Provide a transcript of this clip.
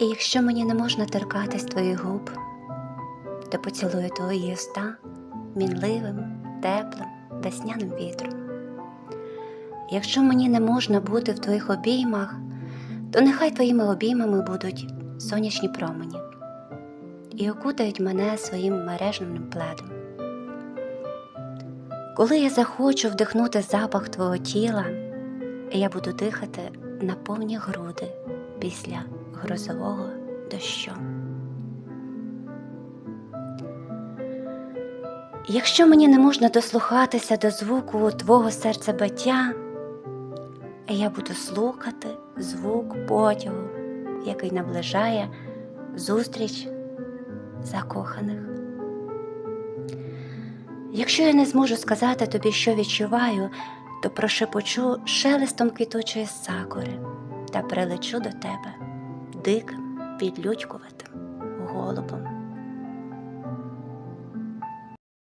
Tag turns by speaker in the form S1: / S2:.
S1: І якщо мені не можна торкатись твоїх губ, то поцілую твої уста мінливим, теплим, весняним вітром. Якщо мені не можна бути в твоїх обіймах, то нехай твоїми обіймами будуть сонячні промені і окутають мене своїм мережним пледом. Коли я захочу вдихнути запах твого тіла, я буду дихати на повні груди після грозового дощу. Якщо мені не можна дослухатися до звуку твого серцебиття, я буду слухати звук потягу, який наближає зустріч закоханих. Якщо я не зможу сказати тобі, що відчуваю, то прошепочу шелестом квіточої сакури та прилечу до тебе диким, підлюдькуватим голубом.